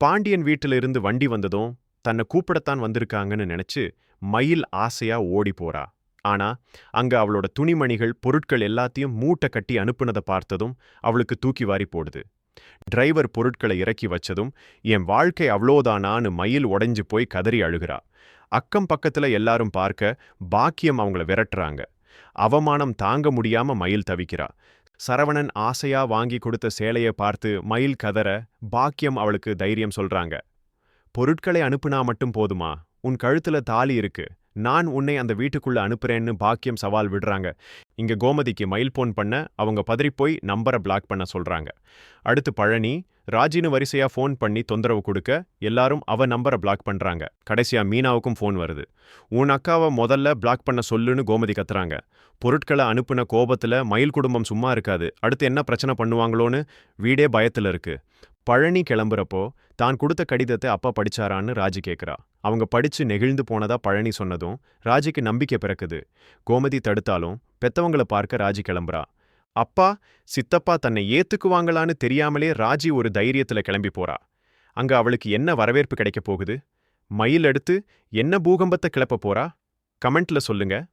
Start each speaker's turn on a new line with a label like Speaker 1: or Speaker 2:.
Speaker 1: பாண்டியன் வீட்டிலிருந்து வண்டி வந்ததும் தன்னை கூப்பிடத்தான் வந்திருக்காங்கன்னு நினைச்சு மயில் ஆசையா ஓடி போறா. ஆனா அங்க அவளோட துணிமணிகள் பொருட்கள் எல்லாத்தையும் மூட்டை கட்டி அனுப்புனதை பார்த்ததும் அவளுக்கு தூக்கி வாரி போடுது. டிரைவர் பொருட்களை இறக்கி வச்சதும் என் வாழ்க்கை அவ்வளோதானான்னு மயில் உடைஞ்சு போய் கதறி அழுகிறா. அக்கம் பக்கத்துல எல்லாரும் பார்க்க பாக்கியம் அவங்கள விரட்டுறாங்க. அவமானம் தாங்க முடியாம மயில் தவிக்கிறா. சரவணன் ஆசையா வாங்கி கொடுத்த சேலையை பார்த்து மயில் கதற பாக்கியம் அவளுக்கு தைரியம் சொல்றாங்க. பொருட்களை அனுப்புனா மட்டும் போதுமா? உன் கழுத்துல தாலி இருக்கு. நான் உன்னை அந்த வீட்டுக்குள்ள அனுப்புறேன்னு பாக்கியம் சவால் விடுறாங்க. இங்க கோமதிக்கு மயில் போன் பண்ண அவங்க பதறிப்போய் நம்பரை பிளாக் பண்ண சொல்றாங்க. அடுத்து பழனி ராஜினு வரிசையா ஃபோன் பண்ணி தொந்தரவு கொடுக்க எல்லாரும் அவ நம்பரை பிளாக் பண்றாங்க. கடைசியா மீனாவுக்கும் ஃபோன் வருது. உன் அக்காவை முதல்ல பிளாக் பண்ண சொல்லுன்னு கோமதி கத்துறாங்க. பொருட்களை அனுப்புன கோபத்துல மயில் குடும்பம் சும்மா இருக்காது. அடுத்து என்ன பிரச்சனை பண்ணுவாங்களோன்னு வீடே பயத்துல இருக்கு. பழனி கிளம்புறப்போ தான் கொடுத்த கடிதத்தை அப்பா படிச்சாரான்னு ராஜி கேட்குறா அவங்க படிச்சு நெகிழ்ந்து போனதா பழனி சொன்னதும் ராஜிக்கு நம்பிக்கை பிறக்குது. கோமதி தடுத்தாலும் பெத்தவங்கள பார்க்க ராஜி கிளம்புறா. அப்பா சித்தப்பா தன்னை ஏத்துக்குவாங்களான்னு தெரியாமலே ராஜி ஒரு தைரியத்துல கிளம்பி போறா. அங்க அவளுக்கு என்ன வரவேற்பு கிடைக்கப் போகுது? மயில் எடுத்து என்ன பூகம்பத்தை கிளப்ப போறா? கமெண்ட்ல சொல்லுங்க.